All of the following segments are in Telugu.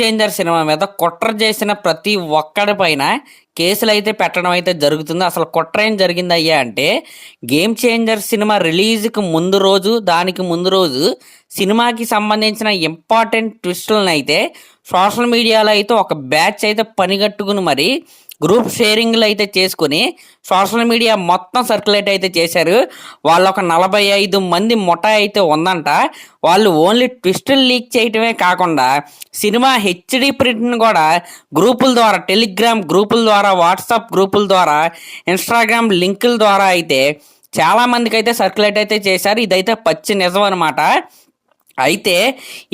చేంజర్ సినిమా మీద కుట్ర చేసిన ప్రతి ఒక్కడి పైన కేసులు అయితే పెట్టడం అయితే జరుగుతుంది. అసలు కుట్ర ఏం జరిగింది అయ్యా అంటే గేమ్ చేంజర్ సినిమా రిలీజ్కి ముందు రోజు దానికి ముందు రోజు సినిమాకి సంబంధించిన ఇంపార్టెంట్ ట్విస్టులను అయితే సోషల్ మీడియాలో అయితే ఒక బ్యాచ్ అయితే పనిగట్టుకుని మరి గ్రూప్ షేరింగ్లు అయితే చేసుకుని సోషల్ మీడియా మొత్తం సర్క్యులేట్ అయితే చేశారు. వాళ్ళు ఒక నలభై ఐదు మంది ముఠా అయితే ఉందంట. వాళ్ళు ఓన్లీ ట్విస్టులు లీక్ చేయటమే కాకుండా సినిమా హెచ్డి ప్రింట్ని కూడా గ్రూపుల ద్వారా టెలిగ్రామ్ గ్రూపుల ద్వారా వాట్సాప్ గ్రూపుల ద్వారా ఇన్స్టాగ్రామ్ లింకుల ద్వారా అయితే చాలా మందికి అయితే సర్క్యులేట్ అయితే చేశారు. ఇదైతే పచ్చి నిజం అనమాట అయితే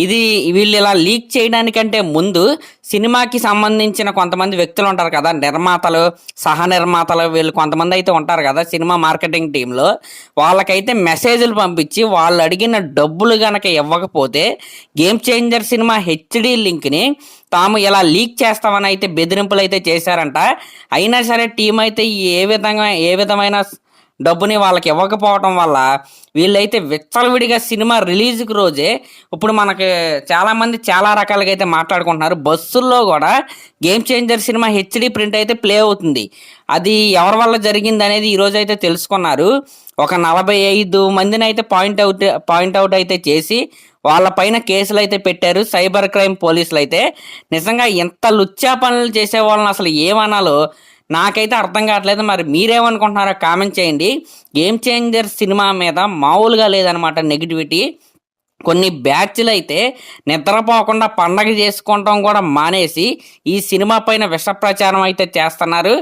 ఇది వీళ్ళు ఇలా లీక్ చేయడానికంటే ముందు సినిమాకి సంబంధించిన కొంతమంది వ్యక్తులు ఉంటారు కదా నిర్మాతలు సహ నిర్మాతలు వీళ్ళు కొంతమంది అయితే ఉంటారు కదా సినిమా మార్కెటింగ్ టీంలో. వాళ్ళకైతే మెసేజ్లు పంపించి వాళ్ళు అడిగిన డబ్బులు గనక ఇవ్వకపోతే గేమ్ చేంజర్ సినిమా హెచ్డి లింక్ని తాము ఇలా లీక్ చేస్తామని అయితే బెదిరింపులు అయితే చేశారంట. అయినా సరే టీం అయితే ఏ విధంగా ఏ విధమైన డబ్బుని వాళ్ళకి ఇవ్వకపోవటం వల్ల వీళ్ళైతే విచ్చలవిడిగా సినిమా రిలీజ్కి రోజే ఇప్పుడు మనకి చాలామంది చాలా రకాలుగా అయితే మాట్లాడుకుంటున్నారు. బస్సుల్లో కూడా game changer cinema HD print అయితే ప్లే అవుతుంది. అది ఎవరి వల్ల జరిగింది అనేది ఈరోజు అయితే తెలుసుకున్నారు. ఒక నలభై ఐదు మందిని అయితే పాయింట్ అవుట్ పాయింట్ అవుట్ అయితే చేసి వాళ్ళ పైన కేసులు అయితే పెట్టారు. సైబర్ క్రైమ్ పోలీసులు అయితే. నిజంగా ఎంత లుచ్చా పనులు చేసే వాళ్ళని అసలు ఏమనాలో నాకైతే అర్థం కావట్లేదు. మరి మీరేమనుకుంటున్నారో కామెంట్ చేయండి. గేమ్ చేంజర్ సినిమా మీద మామూలుగా లేదనమాట నెగిటివిటీ. కొన్ని బ్యాచ్లు అయితే నిద్రపోకుండా పండగ చేసుకోవటం కూడా మానేసి ఈ సినిమా పైన విష ప్రచారం అయితే చేస్తున్నారు.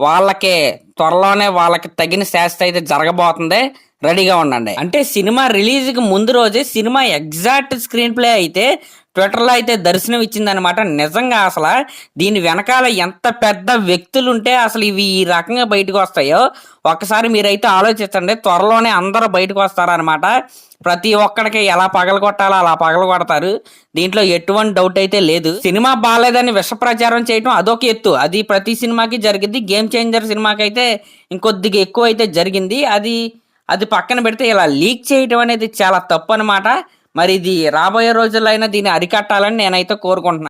వాళ్ళకే త్వరలోనే వాళ్ళకి తగిన శాస్త్ర అయితే జరగబోతుంది. రెడీగా ఉండండి. అంటే సినిమా రిలీజ్కి ముందు రోజే సినిమా ఎగ్జాక్ట్ స్క్రీన్ ప్లే అయితే ట్విట్టర్లో అయితే దర్శనం ఇచ్చిందనమాట నిజంగా అసలు దీని వెనకాల ఎంత పెద్ద వ్యక్తులు ఉంటే అసలు ఇవి ఈ రకంగా బయటకు వస్తాయో ఒక్కసారి మీరైతే ఆలోచించండి. త్వరలోనే అందరూ బయటకు వస్తారనమాట ప్రతి ఒక్కడికి ఎలా పగల కొట్టాలో అలా పగల కొడతారు. దీంట్లో ఎటువంటి డౌట్ అయితే లేదు. సినిమా బాగాలేదని విష ప్రచారం చేయటం అదొక ఎత్తు. అది ప్రతి సినిమాకి జరిగింది గేమ్ చేంజర్ సినిమాకి అయితే ఇంకొద్దిగా ఎక్కువ అయితే జరిగింది. అది అది పక్కన పెడితే ఇలా లీక్ చేయటం అనేది చాలా తప్పు అనమాట మరి ఇది రాబోయే రోజుల్లో అయినా దీన్ని అరికట్టాలని నేనైతే కోరుకుంటున్నాను